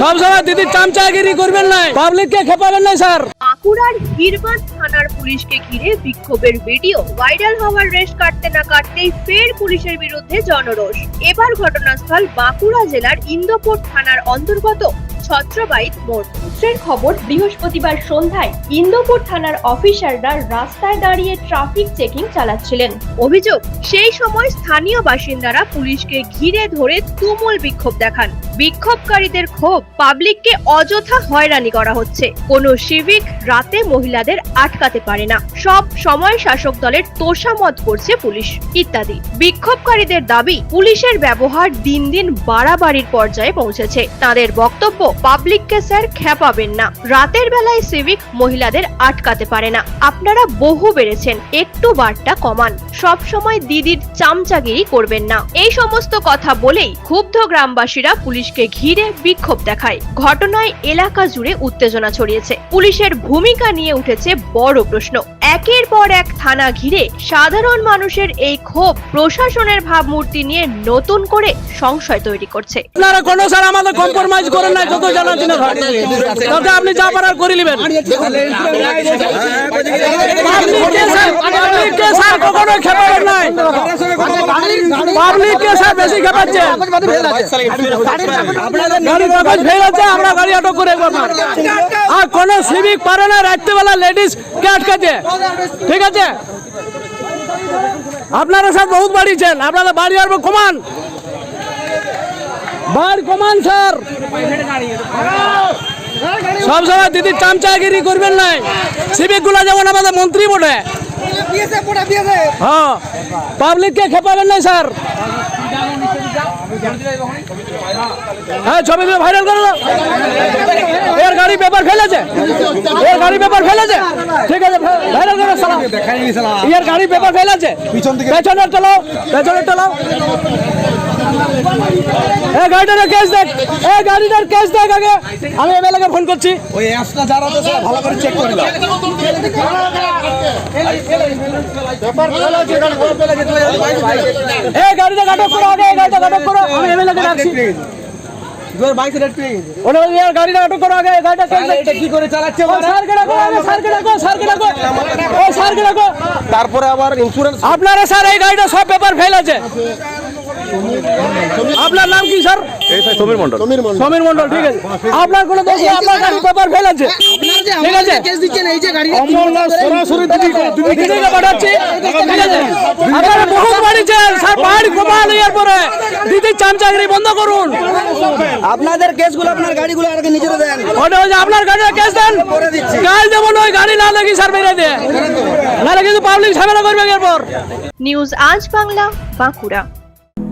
সব সময় দিদি চামচাগিরি করবেন না পাবলিককে খেপাবেন না স্যার। বাঁকুড়ার বীরবাদ থানার পুলিশকে ঘিরে বিক্ষোভের ভিডিও ভাইরাল হওয়ার রেশ কাটতে না কাটতেই ফের পুলিশের বিরুদ্ধে জনরোষ। এবার ঘটনাস্থল বাঁকুড়া জেলার ইন্দোপুর থানার অন্তর্গত ছত্রবাইত মোড়। সূত্রের খবর, বৃহস্পতিবার সন্ধ্যায় ইন্দোপুর থানার অফিসাররা রাস্তায় দাঁড়িয়ে ট্রাফিক চেকিং চালাচ্ছিলেন। অভিযোগ, সেই সময় স্থানীয় বাসিন্দারা পুলিশকে ঘিরে ধরে তুমুল বিক্ষোভ দেখান। বিক্ষোভকারীদের ক্ষোভ পাবলিককে অযথা হয়রানি করা হচ্ছে। কোনো সিভিক রাতে মহিলাদের আটকাতে পারে না। সব সময় শাসক দলের তোষামত করছে পুলিশ, ইত্যাদি। বিক্ষোভকারীদের দাবি, পুলিশের ব্যবহার দিন দিন বাড়াবাড়ির পর্যায়ে পৌঁছেছে। তাদের বক্তব্য পাবলিককে স্যার খেপাবেন না। রাতের বেলায় সিভিক মহিলাদের আটকাতে পারে না। আপনারা বহু বেড়েছেন, একটু বারটা কমান। সব সময় দিদির চামচাগিরি করবেন না। এই সমস্ত কথা বলেই ক্ষুব্ধ গ্রামবাসীরা পুলিশকে ঘিরে বিক্ষোভ দেখায়। ঘটনায় এলাকা জুড়ে উত্তেজনা ছড়িয়েছে। পুলিশের ভূমিকা নিয়ে উঠেছে বড় প্রশ্ন। একের পর এক থানা ঘিরে সাধারণ মানুষের এই ক্ষোভ প্রশাসনের ভাবমূর্তি নিয়ে নতুন করে সংশয় তৈরি করছে। আপনারা কোনো স্যার আমাদের কম্প্রোমাইজ করেন না, যত জানা জিনিস হয় তাতে আপনি যা পারার করে নেবেন। আর কোন পারে না, রাত্রিবেলা লেডিস ঠিক আছে? আপনারা সব বহুত বাড়িয়েছেন আপনারা বাড়ি আর কমান। বার কমান স্যার। সব সময় দিদি চামচাগিরি করবেন নাই। সিভিকগুলা যেমন আমাদের মন্ত্রী বটে হ্যাঁ পাবলিককে খেপাবেন নাই স্যার। হ্যাঁ ছবি ভাইরাল করো এর গাড়ি পেপার ফেলেছে। এর গাড়ি পেপার ফেলেছে। ঠিক আছে ভাইরাল করো সালাম। এর গাড়ি পেপার ফেলেছে। পিছন পেছনের চালাও পেছনের চালাও এ গাড়িটার কেস দেখ। এ গাড়িটার কেস দেখ আগে। আমি এমএলএ কে ফোন করছি। ওই অ্যাপসটা যারা তো ভালো করে চেক করে দাও এ গাড়িটা আটক করো আগে এই গাড়িটা আটক করো। আমি এমএলএ কে ডাকছি। বাইকে রেট পেয়ে গেছে ওটা এর গাড়িটা আটক করো আগে এই গাড়িটা কেস দেখ। এটা কি করে চালাচ্ছে তারপরে আবার ইন্স্যুরেন্স আপনারা স্যার এই গাড়িটা সব পেপার ফেল আছে। আপনার নাম কি স্যার? সমীর মন্ডল সমীর মন্ডল ঠিক আছে। আপনার কোনো দোষ নেই, আপনার গাড়ি পেপার ফেল আছে। ঠিক আছে। সরাসরি দিদি দিদিকে পাঠাচ্ছি। ঠিক আছে। আপনারা বহুত বাড়িছেন স্যার বাড়ি কমান এরপরে দিদি চামচাগিরি বন্ধ করুন। আপনাদের কেসগুলো আপনার গাড়িগুলো আগে নিজেরা দেন। ওটা হচ্ছে আপনার গাড়িটা কেস দেন। করে দিচ্ছি। কাজ যেমন ওই গাড়ি না লাগি স্যার বেরিয়ে দিয়ে নাহলে কিন্তু পাবলিক ঝামেলা করবে এরপর। নিউজ আজ বাংলা বাঁকুড়া।